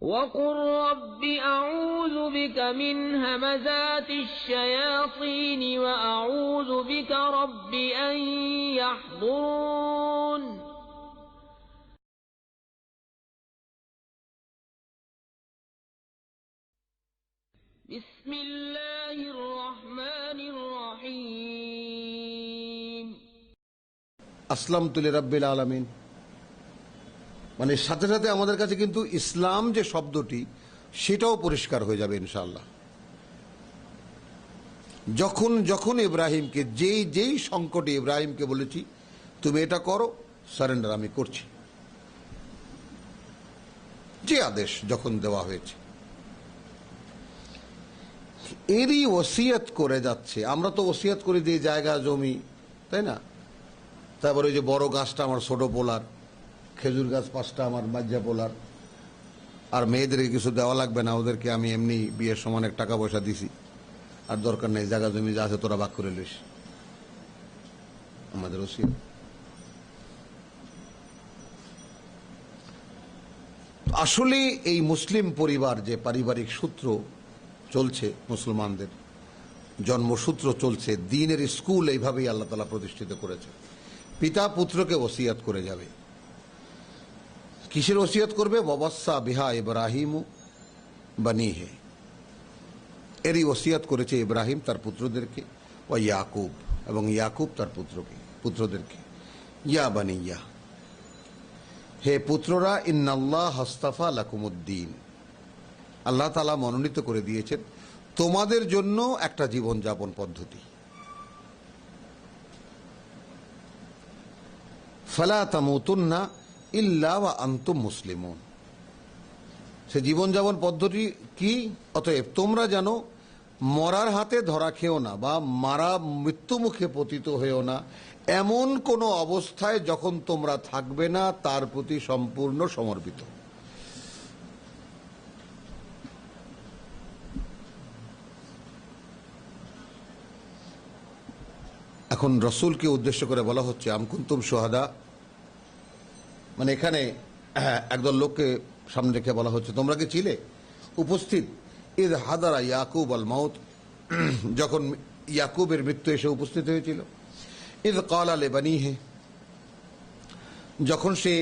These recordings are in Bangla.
وقل رب أعوذ بك من همزات الشياطين وأعوذ بك رب أن يحضرون بسم الله الرحمن الرحيم أسلمت لرب العالمين. মানে সাথে সাথে আমাদের কাছে কিন্তু ইসলাম যে শব্দটি, সেটাও পরিষ্কার হয়ে যাবে ইনশাল্লাহ যখন যখন ইব্রাহিমকে, যেই যেই সংকটে ইব্রাহিমকে বলেছি, তুমি এটা করো, সারেন্ডার আমি করছি। যে আদেশ যখন দেওয়া হয়েছে। এরই ওসিয়ত করে যাচ্ছে। আমরা তো ওসিয়ত করি দিয়ে জায়গা, জমি, তাই না? তারপরে ওই যে বড় গাছটা আমার ছোট পোলার খেজুর গাছ পাঁচটা আমার মাজ্জা পোলার। আর মেয়েদেরকে কিছু দেওয়া লাগবে না, ওদেরকে আমি এমনি বিয়ের সমান এক টাকা পয়সা দিছি। আর দরকার নেই, জায়গা জমি যা আছে তোরা বাক করে লিস আমাদের ওসিয়ত আসলে এই মুসলিম পরিবার যে পারিবারিক সূত্র চলছে মুসলমানদের, জন্মসূত্র চলছে, দিনের স্কুল এইভাবেই আল্লাহ তালা প্রতিষ্ঠিত করেছে। পিতা পুত্রকে ওসিয়াত করে যাবে। কিসের ওসিয়াত করবে? ববস্সা বিহা ইব্রাহিম বানিহে। এরই ওসিয়াত করেছে ইব্রাহিম তার পুত্রদেরকে ও ইয়াকুব, এবং ইয়াকুব তার পুত্রকে, পুত্রদেরকে। ইয়া বানিয়া, হে পুত্ররা, ইন্নাল্লাহ হস্তাফা লাকুমুদ্দিন। আল্লাহ তালা মনোনীত করে দিয়েছেন, তোমাদের জন্য একটা জীবনযাপন পদ্ধতি। ফালা তামুতুন্না ইল্লা ওয়া আন্তুম মুসলিমুন। সে জীবনযাপন পদ্ধতি কি? অতএব তোমরা যেন মরার হাতে ধরা খেও না বা মারা মৃত্যুমুখে পতিত হয়েও না। এমন কোনো অবস্থায় যখন তোমরা থাকবে না, তার প্রতি সম্পূর্ণ সমর্পিত। এখন রসুলকে উদ্দেশ্য করে বলা হচ্ছে, আমকুন্তুম সোহাদা মানে এখানে, একদল লোককে সামনে রেখে বলা হচ্ছে, তোমরা কি ছিলে উপস্থিত ঈদ হাদারা ইয়াকুব আল মাউত। যখন ইয়াকুবের মৃত্যু এসে উপস্থিত হয়েছিল ঈদ কাল আলে বানিহে যখন সে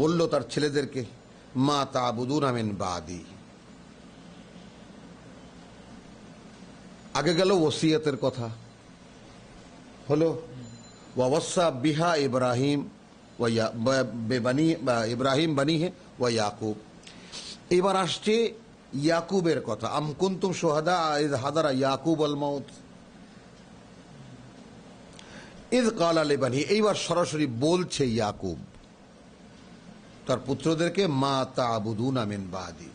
বলল তার ছেলেদেরকে, মা তাবুদুন আমিন বাদি। আগে গেল ওসিয়তের কথা, হলো ওয়াবস্সা বিহা ইব্রাহিম। ইব্রাহিম বানি হে, ওয়া ইয়াকুব। এবার আসছে ইয়াকুবের কথা। আম কুন্তুম সোহাদা ইদ হাদারা ইয়াকুব আল মাউত। ইদ কাল আলে বানি, এইবার সরাসরি বলছে ইয়াকুব, তার পুত্রদেরকে, মা তা আবুদুন আমিন বাদি।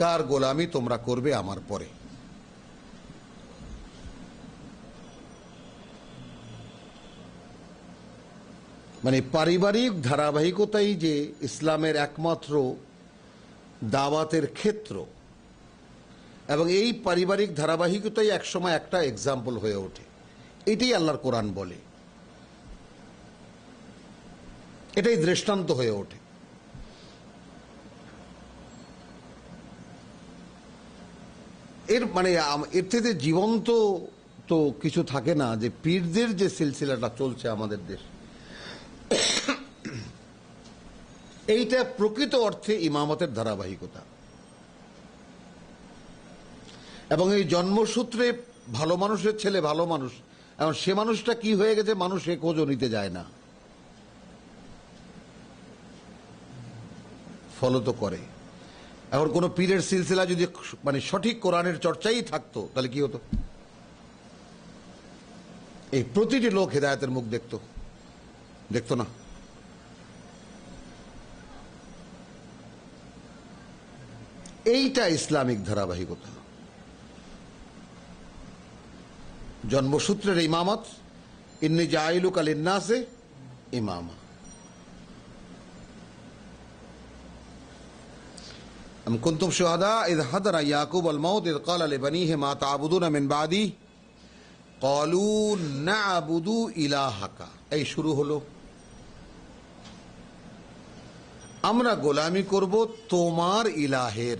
কার গোলামি তোমরা করবে আমার পরে? মানে পারিবারিক ধারাবাহিকতাই যে ইসলামের একমাত্র দাওয়াতের ক্ষেত্র, এবং এই পারিবারিক ধারাবাহিকতাই একসময় একটা এক্সাম্পল হয়ে ওঠে। এটাই আল্লাহর কোরআন বলে। এটাই দৃষ্টান্ত হয়ে ওঠে। এর মানে এর থেকে জীবন্ত তো কিছু থাকে না যে পীরদের যে সিলসিলাটা চলছে আমাদের দেশে। এইটা প্রকৃত অর্থে ইমামতের ধারাবাহিকতা। এবং এই জন্মসূত্রে ভালো মানুষের ছেলে ভালো মানুষ এখন সে মানুষটা কি হয়ে গেছে মানুষ এ খোঁজও নিতে যায় না। ফলো তো করে। এখন কোন পীরের সিলসিলা যদি মানে সঠিক কোরআনের চর্চাই থাকতো, তাহলে কি হতো? এই প্রতিটি লোক হেদায়তের মুখ দেখতো। দেখতো না। এইটা ইসলামিক ধারাবাহিকতা জন্মসূত্রের ইমামত ইন্নি জাইলুক আল ইন্নাসে ইমামা أم كنتم شهداء إذ حضر يعقوب الموت إذ قال لبنيه ما تعبدون من بعدي قالوا نعبد إلهك এই শুরু হলো আমরা গোলামি করব তোমার ইলাহের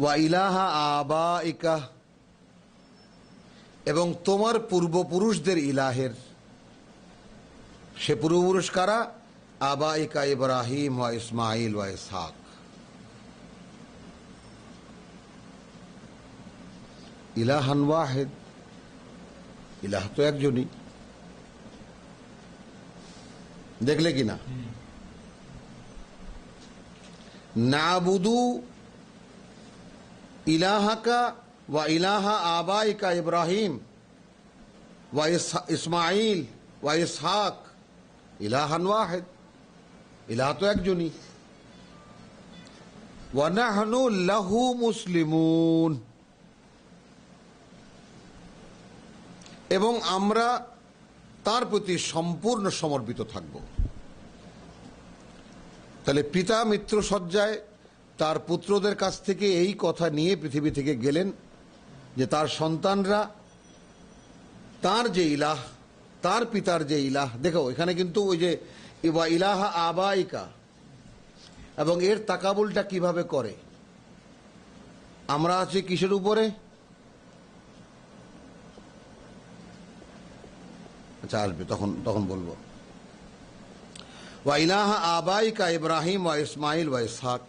ওয়া ইলাহা আবাইকা। এবং তোমার পূর্বপুরুষদের ইলাহের। সে পূর্বপুরুষ কারা? আবাইকা ইব্রাহিম ওয়া ইসমাইল ওয়া ইসহাক। ইলাহান ওয়াহেদ। ইলাহ তো একজনই। দেখলে কি না? নাবুদু ইলাহাকা ওয়া ইলাহা আবাইকা ইব্রাহিম ওয়া ইসমাইল ওয়া ইসহাক, ইলাহান ওয়াহেদ, ইলাহ তো একজনই। ওয়া নাহনু লাহু মুসলিমুন। এবং আমরা তার প্রতি সম্পূর্ণ সমর্পিত থাকব। তাহলে পিতা মিত্র সজ্জায় তার পুত্রদের কাছ থেকে এই কথা নিয়ে পৃথিবী থেকে গেলেন যে তার সন্তানরা, তার যে ইলাহ, তার পিতার যে ইলাহ, দেখো, এখানে কিন্তু ওই যে ইবা ইলাহা আবাইকা, এবং এর তাকাবুলটা কীভাবে করে? আমরা আছি কিসের উপরে? আচ্ছা আসবে, তখন তখন বলব। ওয়া ইলাহা আবাইকা ইব্রাহিম ওয়া ইসমাইল ওয়া ইসহাক।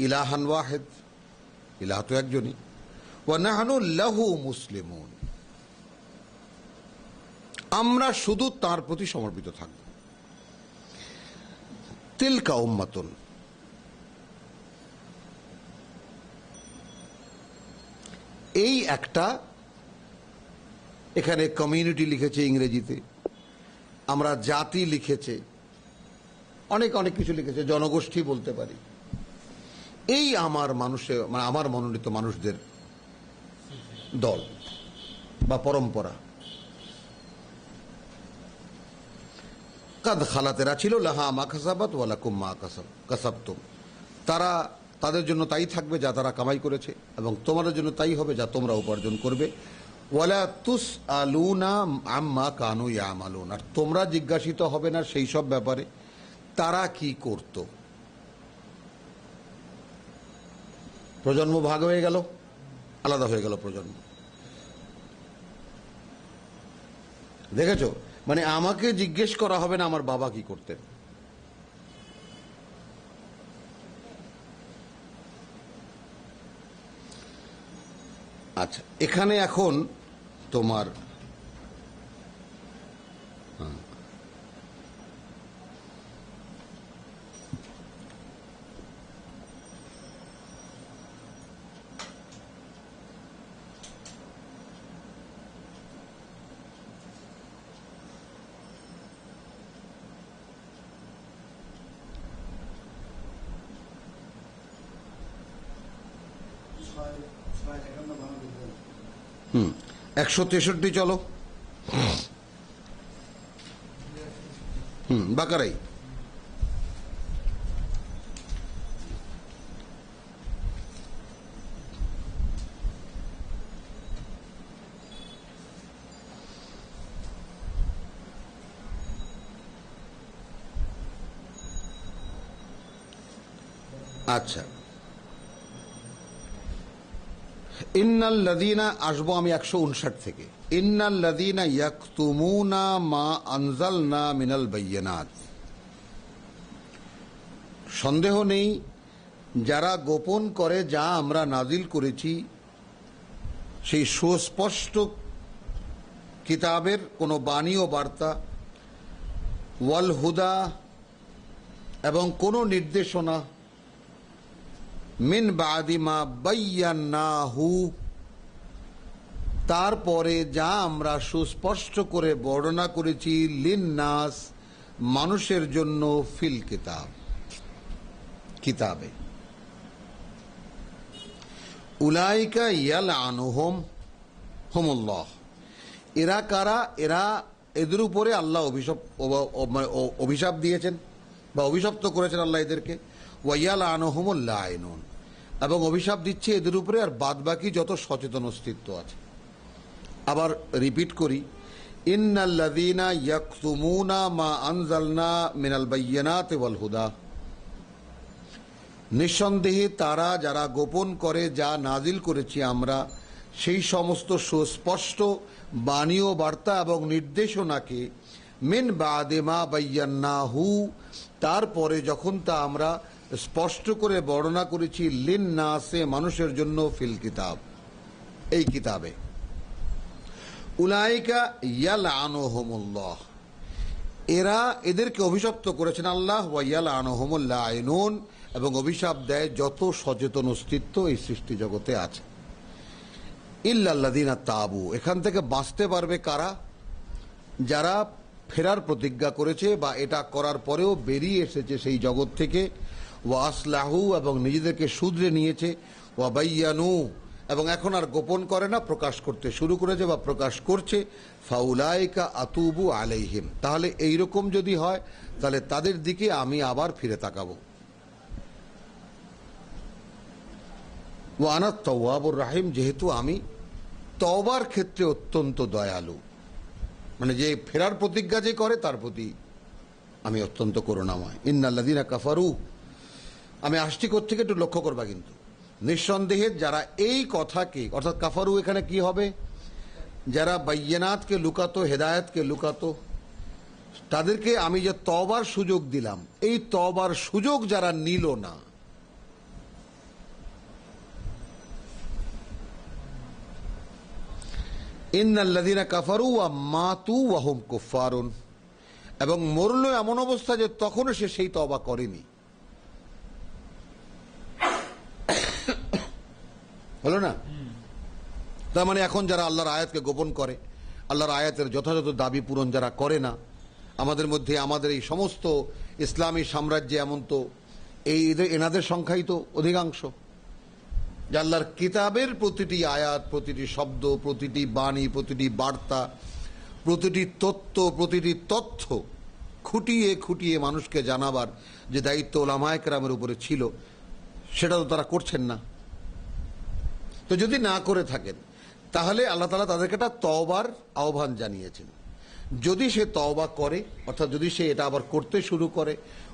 ইলাহান ওয়াহেদ, ইলাহ তো একজনই। ওয়া নাহনু লাহু মুসলিমুন। আমরা শুধু তার প্রতি সমর্পিত থাকব। তিলকা উম্মাতুন। এই একটা, এখানে কমিউনিটি লিখেছে ইংরেজিতে। আমরা জাতি লিখেছে। অনেক অনেক কিছু লিখেছে, জনগোষ্ঠী বলতে পারি। এই আমার মানুষে মানে আমার মনোনীত মানুষদের দল বা পরম্পরা। কাদ খালাতেরা ছিল, লাহা মা কাসাবাত ওয়ালা কুম্মা কাসাব, কাসাবতুম। তারা তাদের জন্য তাই থাকবে যা তারা কামাই করেছে এবং তোমাদের জন্য তাই হবে যা তোমরা উপার্জন করবে। ওয়ালা তুস আলুনা আম্মা কানু ইয়ামালুন। আর তোমরা জিজ্ঞাসিত হবে না সেই সব ব্যাপারে, তারা কি করত? প্রজন্ম ভাগ হয়ে গেল, আলাদা হয়ে গেল প্রজন্ম। দেখেছ? মানে আমাকে জিজ্ঞেস করা হবে না আমার বাবা কি করতেন। আচ্ছা এখানে এখন তোমার হ্যাঁ। হুম। একশো তেষট্টি চলো। হুম বাকারাই। আচ্ছা। ইন্নাল লদিনা আসব আমি একশো উনষাট থেকে। ইন্নাল লদিনা ইয়াকতুমুনা মা আনজালনা মিনাল বাইয়ানাত সন্দেহ নেই, যারা গোপন করে যা আমরা নাজিল করেছি, সেই সুস্পষ্ট কিতাবের কোনো বাণী ও বার্তা, ওয়াল হুদা এবং কোনো নির্দেশনা মিন বাদিমা বাইয়ান্নাহু, তারপরে যা আমরা সুস্পষ্ট করে বর্ণনা করেছি, লিন্নাস, মানুষের জন্য ফিল কিতাব, কিতাবে। উলাইকা ইয়াল আনুহম হোমুল্লাহ। এরা কারা? এরা এদের উপরে আল্লাহ অভিশাপ মানে অভিশাপ দিয়েছেন বা অভিশপ্ত করেছেন আল্লাহ এদেরকে। ওয়াইয়াল আনহমুল্লাহ আইনুন এবং অভিশাপ দিচ্ছে এদের উপরে, আর বাদবাকি যত সচেতন অস্তিত্ব আছে। আবার রিপিট করি মা আনজালনা হুদা। নিঃসন্দেহে তারা যারা গোপন করে যা নাজিল করেছি আমরা, সেই সমস্ত সুস্পষ্ট বাণী ও বার্তা এবং নির্দেশনাকে মিন বাদেমা বাইয়ান্নাহু, তারপরে যখন তা আমরা স্পষ্ট করে বর্ণনা করেছি লিন না নাসে মানুষের জন্য ফিল কিতাব, এই কিতাবে। উলাইকা ইয়াল আনহমুল্লাহ এরা এদেরকে অভিশপ্ত করেছেন আল্লাহ ওয়াইয়াল আনহমুল্লাহ আইনুন এবং অভিশাপ দেয় যত সচেতন অস্তিত্ব এই সৃষ্টি জগতে আছে। ইল্লাল্লাদিনা তাবু, এখান থেকে বাঁচতে পারবে কারা? যারা ফেরার প্রতিজ্ঞা করেছে বা এটা করার পরেও বেরিয়ে এসেছে সেই জগৎ থেকে ওয়া আসলাহু এবং নিজেদেরকে শুধরে নিয়েছে ওয়া বাইয়ানু এবং এখন আর গোপন করে না, প্রকাশ করতে শুরু করেছে বা প্রকাশ করছে, ফাউলাইকা আতুবু আলাইহিম। তাহলে এই রকম যদি হয়, তাহলে তাদের দিকে আমি আবার ফিরে তাকাবো। ওয়ানা তওয়াবুর রাহিম, যেহেতু আমি, তওবার ক্ষেত্রে অত্যন্ত দয়ালু। মানে যে ফেরার প্রতিজ্ঞা যে করে, তার প্রতি আমি অত্যন্ত করুণাময়। ইন্নাল্লাদিনা কাফারু আমি আসছি থেকে একটু লক্ষ্য করবা কিন্তু। নিঃসন্দেহে যারা এই কথাকে, অর্থাৎ কাফারু এখানে কি হবে? যারা বাইয়নাতকে লুকাতো, হেদায়েতকে লুকাতো, তাদেরকে আমি যে তবার সুযোগ দিলাম, এই তবার সুযোগ যারা নিল না ইন্নাল্লাদিনা কাফারু ওয়া মাতু ওয়াহুম কুফারুন এবং মরল এমন অবস্থা যে তখনও সে সেই তবা করেনি। হলো না? তার মানে এখন যারা আল্লাহর আয়াতকে গোপন করে, আল্লাহর আয়াতের যথাযথ দাবি পূরণ যারা করে না, আমাদের মধ্যে আমাদের এই সমস্ত ইসলামী সাম্রাজ্যে এমন তো এই এনাদের সংখ্যাই তো অধিকাংশ। যে আল্লাহর কিতাবের প্রতিটি আয়াত, প্রতিটি শব্দ, প্রতিটি বাণী, প্রতিটি বার্তা, প্রতিটি তত্ত্ব, প্রতিটি তথ্য খুঁটিয়ে খুঁটিয়ে মানুষকে জানাবার যে দায়িত্ব ওলামায়করামের উপরে ছিল, সেটা তো তারা করছেন না। তো যদি না করে থাকেন, তাহলে আল্লাহ তালা তাদেরকে একটা তওবার আহ্বান জানিয়েছেন। যদি সে তওবা করে, অর্থাৎ যদি সে এটা আবার করতে শুরু করে,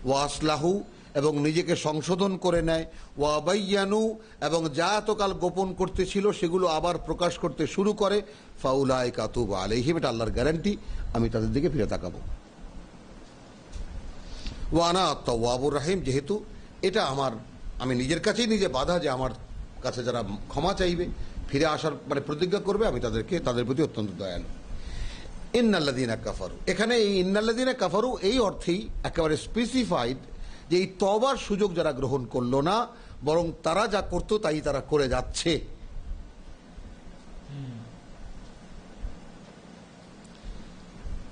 ওয়াসলাহু এবং নিজেকে সংশোধন করে নেয়, ওয়াবাইয়ানু এবং যা এতকাল গোপন করতেছিল সেগুলো আবার প্রকাশ করতে শুরু করে ফাউলাই কাতুব আলহিম এটা আল্লাহর গ্যারান্টি আমি তাদের দিকে ফিরে তাকাবো। ওয়ানা তওয়াবুর রাহিম, যেহেতু এটা আমার, আমি নিজের কাছেই নিজে বাধা যে আমার কাছে যারা ক্ষমা চাইবে, ফিরে আসার মানে প্রতিজ্ঞা করবে, আমি তাদেরকে, তাদের প্রতি অত্যন্ত দয়ালু। ইন্নাল্লাদিনা কাফারু। এখানে এই ইন্নাল্লাদিনা কাফারু, এই অর্থেই একেবারে স্পেসিফাইড যে এই তবার সুযোগ যারা গ্রহণ করল না, বরং তারা যা করতো তাই তারা করে যাচ্ছে।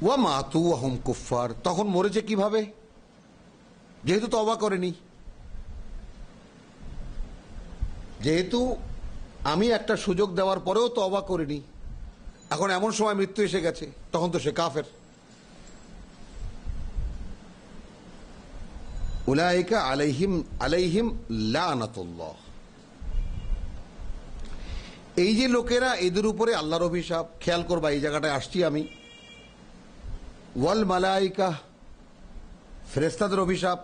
ওয়া মাতু আহম কুফার তখন মরেছে কীভাবে? যেহেতু তবা করেনি। যেহেতু আমি একটা সুযোগ দেওয়ার পরেও তো অবাক করিনি। এখন এমন সময় মৃত্যু এসে গেছে, তখন তো সে কাফের। উলাইকা আলাইহিম আলাইহিম লানাতুল্লাহ। এই যে লোকেরা এদের উপরে আল্লাহর অভিশাপ, খেয়াল করবা, এই জায়গাটায় আসছি আমি। ওয়াল মালাইকা ফেরেস্তাদের অভিশাপ,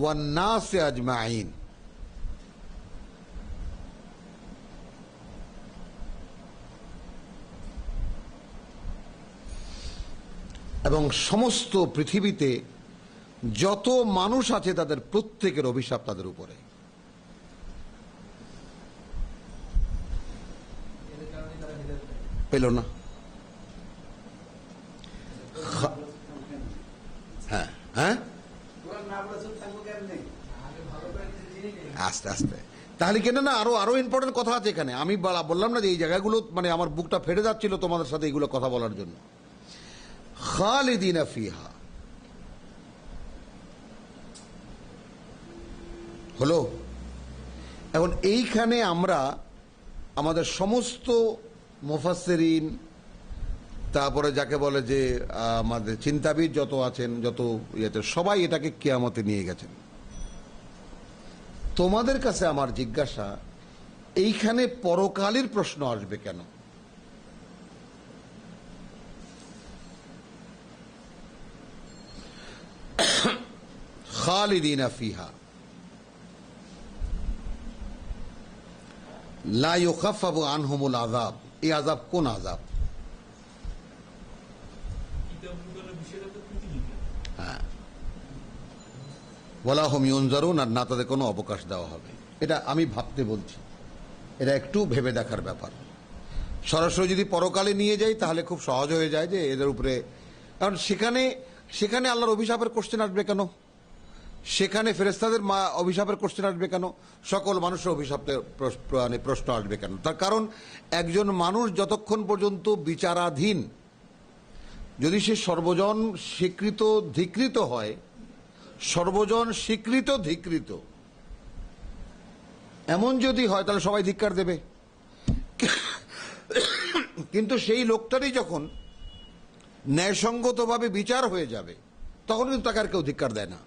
ওয়ান নাসে আজমাইন। এবং সমস্ত পৃথিবীতে যত মানুষ আছে তাদের প্রত্যেকের অভিশাপ তাদের উপরে। পেল না। হ্যাঁ হ্যাঁ? আস্তে আস্তে। তাহলে কেন না আরও আরও ইম্পর্টেন্ট কথা আছে এখানে। আমি বলা- বললাম না যে এই জায়গাগুলো মানে আমার বুকটা ফেটে যাচ্ছিল তোমাদের সাথে এগুলো কথা বলার জন্য। খালিদিনা ফিহা। হলো? এখন এইখানে আমরা আমাদের সমস্ত মুফাসসিরিন, তারপরে যাকে বলে যে, আমাদের চিন্তাবিদ যত আছেন, যত ইয়েতে সবাই এটাকে কেয়ামতে নিয়ে গেছেন। তোমাদের কাছে আমার জিজ্ঞাসা, এইখানে পরকালের প্রশ্ন আসবে কেন? খালিদিনা ফিহা। লা ইউখাফফাফু আনহুমুল আযাব। এই আযাব কোন আযাব? হ্যাঁ। বলা হোম ইউনজারুন, আর না তাদের কোনো অবকাশ দেওয়া হবে। এটা আমি ভাবতে বলছি। এটা একটু ভেবে দেখার ব্যাপার। সরাসরি যদি পরকালে নিয়ে যাই, তাহলে খুব সহজ হয়ে যায় যে এদের উপরে কারণ সেখানে সেখানে আল্লাহর অভিশাপের কোশ্চেন আসবে কেন? সেখানে ফেরেস্তাদের মা অভিশাপের কোশ্চেন আসবে কেন? সকল মানুষের অভিশাপের মানে প্রশ্ন আসবে কেন? তার কারণ, একজন মানুষ যতক্ষণ পর্যন্ত বিচারাধীন, যদি সে সর্বজন স্বীকৃত, ধিকৃত হয়, সর্বজন স্বীকৃত, ধিকৃত, এমন যদি হয়, তাহলে সবাই ধিক্কার দেবে। কিন্তু সেই লোকটারই যখন ন্যায়সঙ্গতভাবে বিচার হয়ে যাবে, তখন কিন্তু তাকে আর কেউ ধিক্কার দেয় না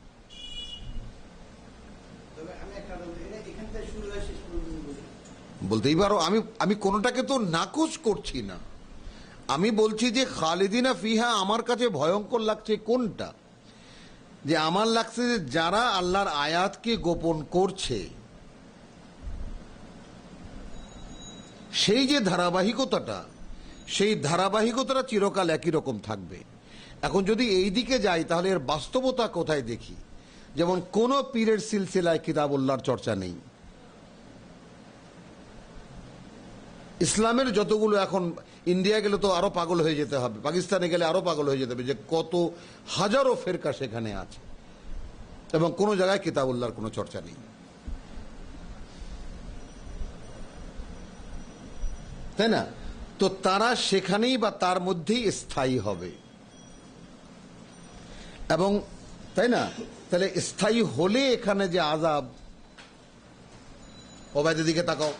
তবে আমি একটা বলতে এটা এখান থেকে শুরু হয়ে শেষ পর্যন্ত বলি। বলতেই পারো আমি আমি কোনোটাকে তো নাকচ করছি না। আমি বলছি যে খালিদিনা ফিহা আমার কাছে ভয়ঙ্কর লাগছে কোনটা? যে আমার লাগছে যে যারা আল্লাহর আয়াতকে গোপন করছে, সেই যে ধারাবাহিকতাটা, সেই ধারাবাহিকতাটা চিরকাল একই রকম থাকবে। এখন যদি এই দিকে যাই, তাহলে এর বাস্তবতা কোথায় দেখি? যেমন কোন পীরের সিলসিলায় কিতাবুল্লাহর চর্চা নেই। ইসলামের যতগুলো এখন, ইন্ডিয়া গেলে তো আরও পাগল হয়ে যেতে হবে, পাকিস্তানে গেলে আরও পাগল হয়ে যেতে হবে যে কত হাজারো ফেরকা সেখানে আছে। এবং কোনো জায়গায় কিতাবুল্লাহর কোনো চর্চা নেই। তাই না? তো তারা সেখানেই বা তার মধ্যেই স্থায়ী হবে। এবং তাই না? তাহলে স্থায়ী হলে এখানে যে আজাব ওবায়দের দিকে তাকাও।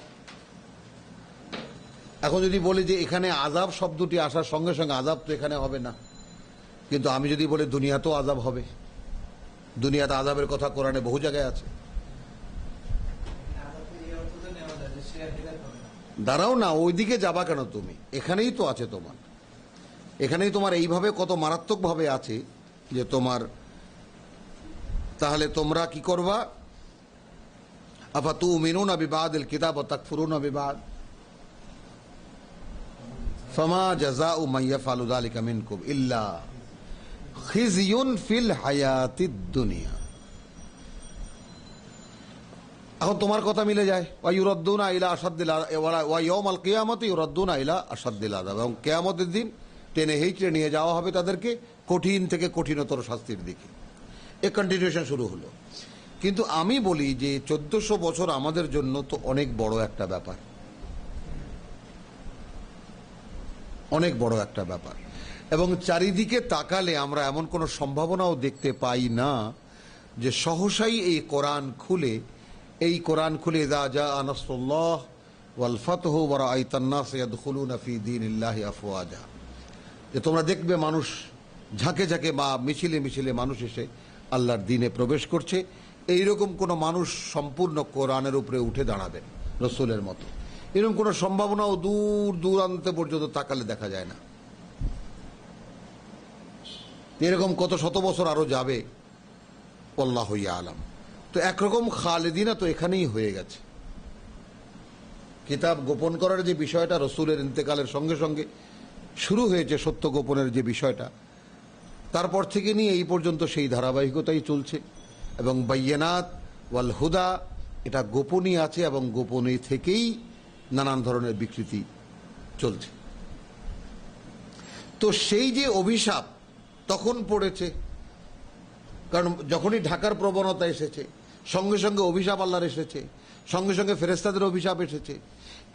এখন যদি বলি যে এখানে আজাব শব্দটি আসার সঙ্গে সঙ্গে আজাব তো এখানে হবে না। কিন্তু আমি যদি বলি দুনিয়াতেও আজাব হবে। দুনিয়াতে আজাবের কথা কোরআনে বহু জায়গায় আছে। দাঁড়াও না, ওইদিকে যাবা কেন তুমি? এখানেই তো আছে তোমার। এখানেই তোমার এইভাবে কত মারাত্মকভাবে আছে যে তোমার, তাহলে তোমরা কি করবা? আফা তু মিনুন বিবাদ এল কিতাব তাক ফুরুন বিবাদ। ফমা জাজা ফিল হায়াতিদ দুনিয়া। এখন তোমার কথা মিলে যায়। এবং কিয়ামতের দিন টেনে হেঁচড়ে নিয়ে যাওয়া হবে তাদেরকে কঠিন থেকে কঠিনতর শাস্তির দিকে। এ কন্টিনিউশন শুরু হলো। কিন্তু আমি বলি যে চোদ্দশো বছর আমাদের জন্য তো অনেক বড় একটা ব্যাপার। অনেক বড় একটা ব্যাপার। এবং চারিদিকে তাকালে আমরা এমন কোনো সম্ভাবনাও দেখতে পাই না যে সহসাই এই কোরআন খুলে, এই কোরআন খুলে দা যা আনসুল্লাহ ওয়াল ফাতহু ওয়া রাআইতান নাস ইয়াদখুলুনা ফি দীনিল্লাহি আফওয়াজা। যে তোমরা দেখবে মানুষ ঝাঁকে ঝাঁকে বা মিছিলে মিছিলে মানুষ এসে আল্লাহর দিনে প্রবেশ করছে। এইরকম কোনো মানুষ সম্পূর্ণ কোরআনের উপরে উঠে দাঁড়াবেন রসুলের মতো। এরকম কোনো সম্ভাবনাও দূর দূরান্তে পর্যন্ত তাকালে দেখা যায় না। এরকম কত শত বছর আরও যাবে পল্লা হইয়া আলাম তো একরকম খালেদিনা তো এখানেই হয়ে গেছে। কিতাব গোপন করার যে বিষয়টা, রসুলের ইন্তেকালের সঙ্গে সঙ্গে শুরু হয়েছে সত্য গোপনের যে বিষয়টা। তারপর থেকে নিয়ে এই পর্যন্ত সেই ধারাবাহিকতাই চলছে। এবং বাইয়ানাত ওয়াল হুদা, এটা গোপনই আছে এবং গোপনে থেকেই নানান ধরনের বিকৃতি চলছে। তো সেই যে অভিশাপ তখন পড়েছে, কারণ যখনই ঢাকার প্রবণতা এসেছে, সঙ্গে সঙ্গে অভিশাপ আল্লাহর এসেছে, সঙ্গে সঙ্গে ফেরেস্তাদের অভিশাপ এসেছে,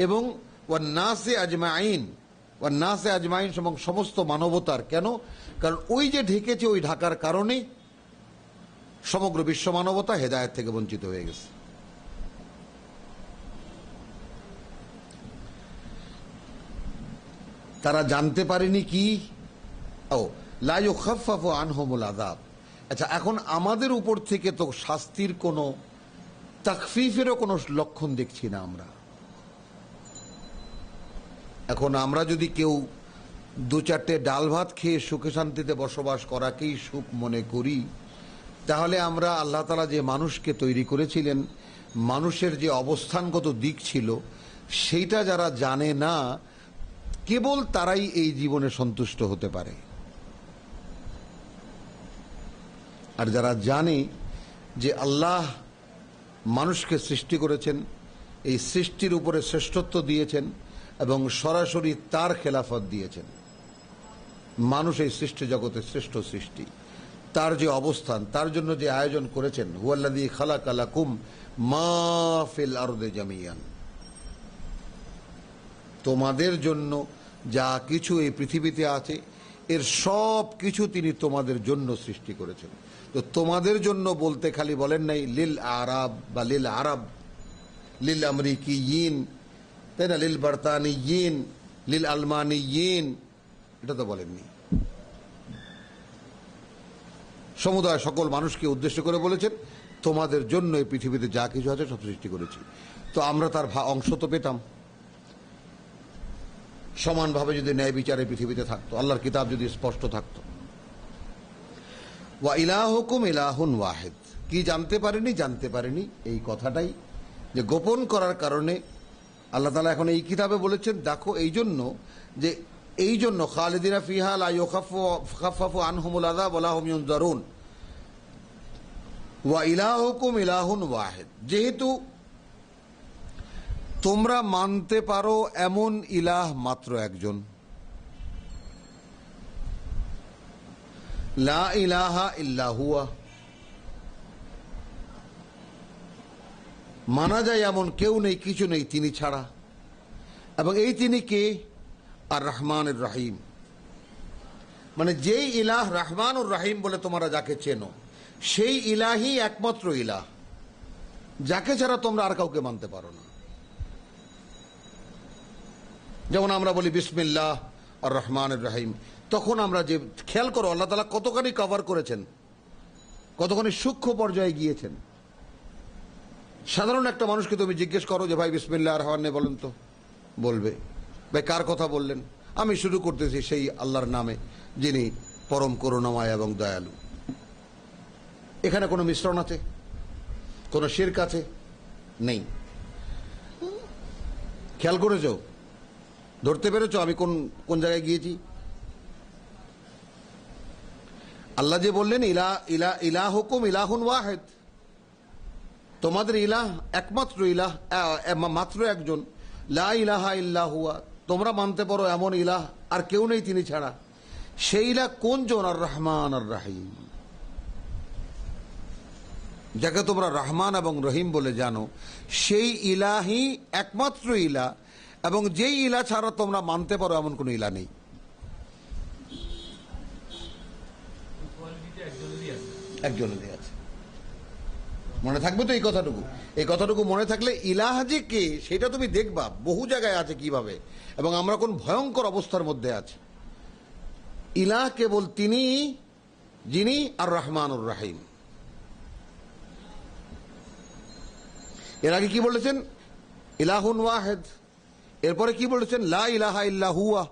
এবং ওয়ান নাসে আজমাইন ওয়ান নাসে আজমাইন এবং সমস্ত মানবতার, কেন? কারণ ওই যে ঢেকেছে ওই ঢাকার কারণেই সমগ্র বিশ্ব মানবতা হেদায়ত থেকে বঞ্চিত হয়ে গেছে। তারা জানতে পারেনি কি? ও লাইও খাফাফ আনহমুল আদাব আচ্ছা এখন আমাদের উপর থেকে তো শাস্তির কোনো, তাকফিফেরও কোনো লক্ষণ দেখছি না আমরা। এখন আমরা যদি কেউ দু চারটে ডাল ভাত খেয়ে সুখে শান্তিতে বসবাস করাকেই সুখ মনে করি, তাহলে আমরা আল্লাহ তালা যে মানুষকে তৈরি করেছিলেন, মানুষের যে অবস্থানগত দিক ছিল, সেইটা যারা জানে না কেবল তারাই এই জীবনে সন্তুষ্ট হতে পারে। আর যারা জানে যে আল্লাহ মানুষকে সৃষ্টি করেছেন, এই সৃষ্টির উপরে শ্রেষ্ঠত্ব দিয়েছেন এবং সরাসরি তার খেলাফত দিয়েছেন। মানুষ এই সৃষ্টি জগতের শ্রেষ্ঠ সৃষ্টি। তার যে অবস্থান, তার জন্য যে আয়োজন করেছেন হুয়াল্লাদি খালা কালাকুম মাফিল আরদে জামিয়ান। তোমাদের জন্য যা কিছু এই পৃথিবীতে আছে, এর সব কিছু তিনি তোমাদের জন্য সৃষ্টি করেছেন। তো তোমাদের জন্য বলতে খালি বলেন নাই, লিল আরব বা লিল আরব, লিল আমেরিকি ইন তাই না? লিল বার্তানি ইন লিল আলমানি ইন এটা তো বলেননি। সমুদায় সকল মানুষকে উদ্দেশ্য করে বলেছেন, তোমাদের জন্য এই পৃথিবীতে যা কিছু আছে সব সৃষ্টি করেছি। তো আমরা তার অংশ তো পেতাম। সমানভাবে যদি ন্যায় বিচারে পৃথিবীতে থাকতো, আল্লাহর কিতাব যদি স্পষ্ট থাকতো। ওয়া ইলাহুকুম ইলাহুন ওয়াহেদ। কি জানতে পারেনি? জানতে পারেনি। এই কথাটাই যে গোপন করার কারণে আল্লাহ তালা এখন এই কিতাবে বলেছেন, দেখো এই জন্য যে এই জন্য খালেদিনা ফিহা লা ইউখাফফু আনহুমুল আযাব ওয়া লাহুম ইউনজারুন। ওয়া ইলাহুকুম ইলাহুন ওয়াহেদ। যেহেতু তোমরা মানতে পারো এমন ইলাহ মাত্র একজন। লা ইলাহা ইল্লাহুয়া। মানা যায় এমন কেউ নেই, কিছু নেই তিনি ছাড়া। এবং এই তিনি কে? আর রহমানুর রাহিম। মানে যেই ইলাহ রহমানুর রাহিম বলে তোমরা যাকে চেনো, সেই ইলাহি একমাত্র ইলাহ। যাকে ছাড়া তোমরা আর কাউকে মানতে পারো না। যেমন আমরা বলি বিসমিল্লাহ আর রহমান রাহিম। তখন আমরা যে খেয়াল করো, আল্লাহ তালা কতখানি কভার করেছেন? কতখানি সূক্ষ্ম পর্যায়ে গিয়েছেন? সাধারণ একটা মানুষকে তুমি জিজ্ঞেস করো যে, ভাই, বিসমিল্লাহ রহমান বলেন তো। বলবে। ভাই, কার কথা বললেন? আমি শুরু করতেছি সেই আল্লাহর নামে, যিনি পরম করুণাময় এবং দয়ালু। এখানে কোনো মিশ্রণ আছে? কোনো শির্ক আছে? নেই। খেয়াল করেছ? ধরতে পেরেছ আমি কোন কোন জায়গায় গিয়েছি? আল্লাহ যে বললেন, ইলা ইলা ইলাহ হুকুম ইলাহুন ওয়াহেদ। তোমাদের ইলাহ একমাত্র ইলাহ মাত্র একজন। লা ইলাহা ইল্লাহুয়া তোমরা মানতে পারো এমন ইলাহ, আর কেউ নেই তিনি ছাড়া। সেই ইলাহ কোন জন? আর রহমান, আর রাহিম। যাকে তোমরা রহমান এবং রহিম বলে জানো, সেই ইলাহি একমাত্র ইলা এবং যেই ইলা ছাড়া তোমরা মানতে পারো, এমন কোনো ইলা নেই। মনে থাকবে তো এই কথাটুকু? এই কথাটুকু মনে থাকলে ইলাহ যে কে, সেটা তুমি দেখবা, বহু জায়গায় আছে কীভাবে। এবং আমরা কোন ভয়ঙ্কর অবস্থার মধ্যে আছি। ইলাহ কেবল তিনি, যিনি আর রহমানুর রাহিম। এর আগে কি বলেছেন? ইলাহুন ওয়াহেদ। এরপরে কি বলেছেন? লা ইলাহা ইল্লাহুয়া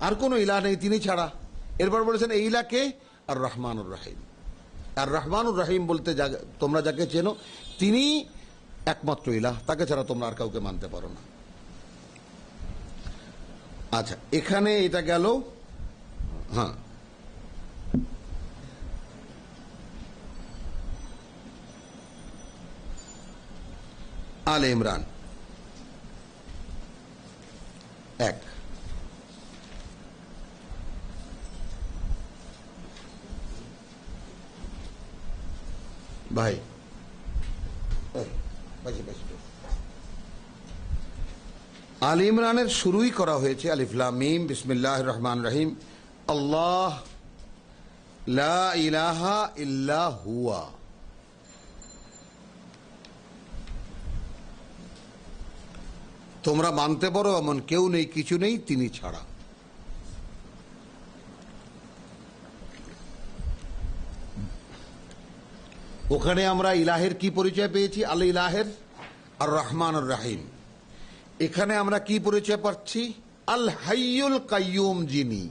আর কোনো ইলা নেই তিনি ছাড়া। এরপর বলেছেন, এই ইলাকে আর রহমানুর রাহিম। আর রহমানুর রাহিম বলতে তোমরা যাকে চেনো, তিনি একমাত্র ইলাহ। তাকে ছাড়া তোমরা আর কাউকে মানতে পারো না। আচ্ছা এখানে এটা গেল। হ্যাঁ। আল ইমরান। এক। ভাই। আল ইমরানের শুরুই করা হয়েছে আলিফলাম মিম বিসমিল্লাহ রহমান রহিম। আল্লাহ লা ইলাহা ইল্লা হুয়া। তোমরা মানতে পারো, এমন কেউ নেই, কিছু নেই, তিনি ছাড়া। ওখানে আমরা ইলাহের কি পরিচয় পেয়েছি? আল ইলাহের আর রহমান রাহিম। এখানে আমরা কি পরিচয় পাচ্ছি? আল হাইয়ুল কাইয়ুম যিনি।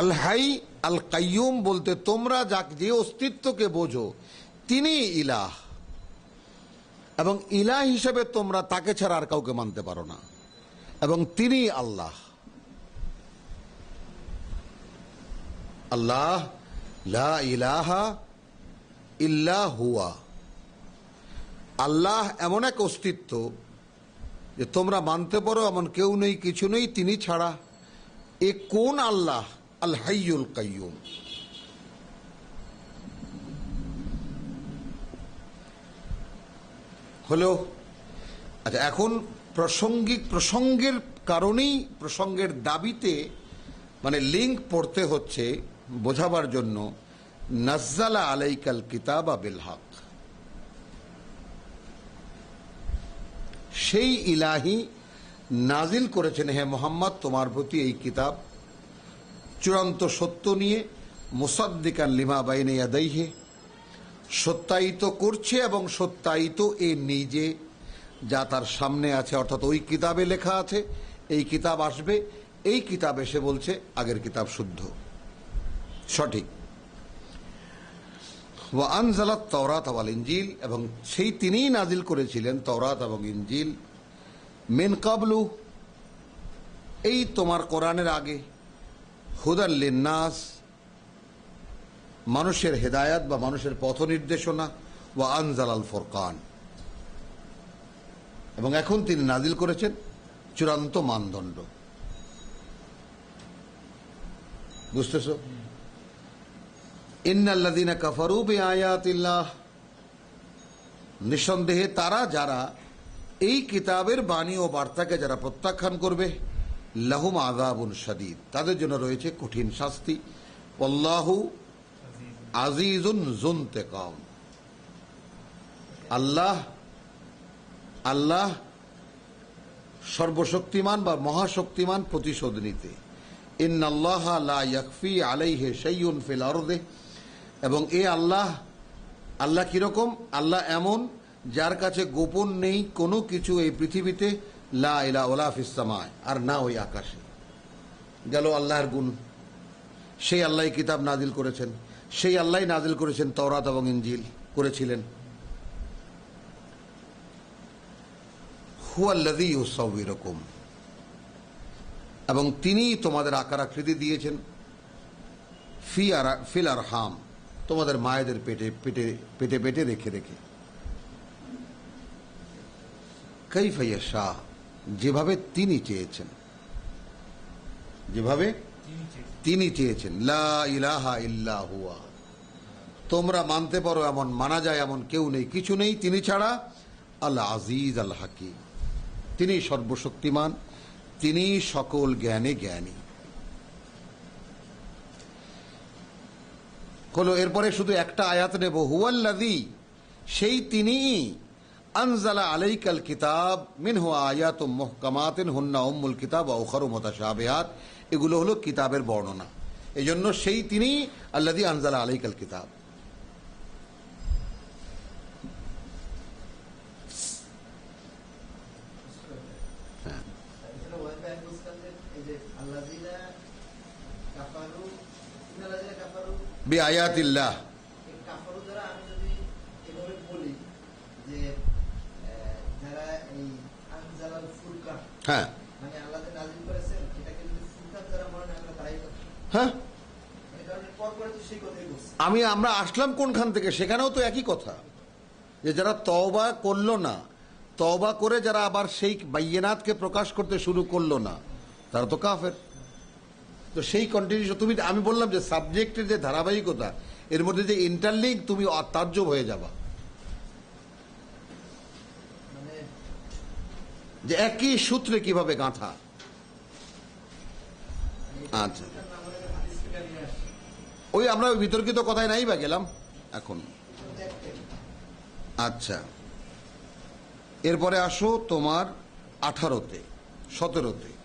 আল হাই আল কাইয়ুম বলতে তোমরা যাক যে অস্তিত্বকে বোঝো। তিনি ইলাহ। এবং ইলাহ হিসেবে তোমরা তাকে ছাড়া আর কাউকে মানতে পারো না। এবং তিনি আল্লাহ। আল্লাহ, লা ইলাহা ইল্লা হুয়া। আল্লাহ এমন এক অস্তিত্ব যে তোমরা মানতে পারো এমন কেউ নেই, কিছু নেই, তিনি ছাড়া। এ কোন আল্লাহ? আল হাইয়ুল কাইয়ুম। হলো আচ্ছা এখন প্রাসঙ্গিক, প্রসঙ্গের কারণেই প্রসঙ্গের দাবিতে মানে লিঙ্ক পড়তে হচ্ছে বোঝাবার জন্য, নাজ্জালা আলাইকাল কিতাব বিল হক। সেই ইলাহি নাজিল করেছেন, হে মোহাম্মদ, তোমার প্রতি এই কিতাব চূড়ান্ত সত্য নিয়ে, মুসাদ্দিকান লিমা বাইনে ইয়াদাইহে সত্যায়িত করছে এবং সত্যায়িত এ নিজে, যা তার সামনে আছে, অর্থাৎ ওই কিতাবে লেখা আছে, এই কিতাব আসবে, এই কিতাব এসে বলছে, আগের কিতাব শুদ্ধ। সঠিক। আনজালাত তওরাত আওয়াল ইঞ্জিল এবং সেই তিনিই নাজিল করেছিলেন তওরাত এবং ইঞ্জিল মেন কাবলু, এই তোমার কোরআনের আগে হুদাল লিন্নাস মানুষের হেদায়াত বা মানুষের পথ নির্দেশনা ও আনজাল আল ফোরকান। এবং এখন তিনি নাজিল করেছেন চূড়ান্ত মানদণ্ড। বুঝতেছ? ইন্নাল্লাদিনা কাফারু আয়াতিল্লাহ নিঃসন্দেহে তারা যারা এই কিতাবের বাণী ও বার্তাকে যারা প্রত্যাখ্যান করবে, লাহুম আজাবুন শাদীদ। তাদের জন্য রয়েছে কঠিন শাস্তি। অল্লাহু আজিজুন জুনতেকাম। আল্লাহ আল্লাহ সর্বশক্তিমান বা মহাশক্তিমান প্রতিশোধ নিতে। ইয়াকফি আলাইহে শাইউন ফিল আরদে। এবং এ আল্লাহ আল্লাহ কীরকম? আল্লাহ এমন, যার কাছে গোপন নেই কোনো কিছু এই পৃথিবীতে, লা ইলা ওলা আর না ওই আকাশে। গেল আল্লাহর গুণ। সেই আল্লাহ কিতাব নাজিল করেছেন। সেই আল্লাহ নাজিল করেছেন তওরাত এবং ইঞ্জিল করেছিলেন। ইউসাউবিরুকুম। এবং তিনিই তোমাদের আকার আকৃতি দিয়েছেন। ফি আর, ফিল আর হাম তোমাদের মায়েদের পেটে পেটে পেটে পেটে রেখে রেখে। কৈফাইয়া শাহ যেভাবে তিনি চেয়েছেন। যেভাবে তিনি চেয়েছেন, লা ইলাহা ইল্লা হুয়া। তোমরা মানতে পারো এমন, মানা যায় এমন কেউ নেই, কিছু নেই। তিনি ছাড়া আল আজিজ আল হাকিম। তিনি সর্বশক্তিমান, তিনি সকল জ্ঞানে জ্ঞানী। হলো এরপরে শুধু একটা আয়াত নেব হুয়াল্লাদি সেই তিনি আনজালা আলাইকাল কিতাব মিন হুয়া আয়াত মুহকামাতিন হুন্না উম্মুল কিতাব ওখরু মুতাশাবিহাত এগুলো হলো কিতাবের বর্ণনা এজন্য সেই তিনি আল্লাদি আনজালা আলাইকাল কিতাব হ্যাঁ এখানে ওয়াইফ আইন বুঝতাম যে এই যে আল্লাযিনা কাফারু ইন্নাল্লাযিনা কাফারু বি আয়াতিল্লাহ এই কাফারু দ্বারা আমি যদি এভাবে বলি যে আহ, যারা এই আনজালাল ফুরকান হ্যাঁ মানে আল্লাহ যে নাজিল করেছেন এটাকে যদি ফুরকান যারা মনে আমরা তারাই হ্যাঁ। মানে কথাই বলছে। আমি আমরা আসলাম কোনখান থেকে? সেখানেও তো একই কথা। যে যারা তওবা করল না তওবা করে যারা আবার সেই বাইয়েনাতকে প্রকাশ করতে শুরু করল না তারা তো কাফের। তো সেই কন্টিনিউশন তুমি আমি বললাম যে সাবজেক্টের যে ধারাবাহিকতা এর মধ্যে যে ইন্টারলিঙ্ক তুমি অতার্যব হয়ে যাবা মানে যে একই সূত্রে কীভাবে গাঁথা? আচ্ছা। ওই আমরা ওই বিতর্কিত কথায় নাই বা গেলাম? এখন। আচ্ছা। এরপরে আসো তোমার আঠারোতে, সতেরোতে।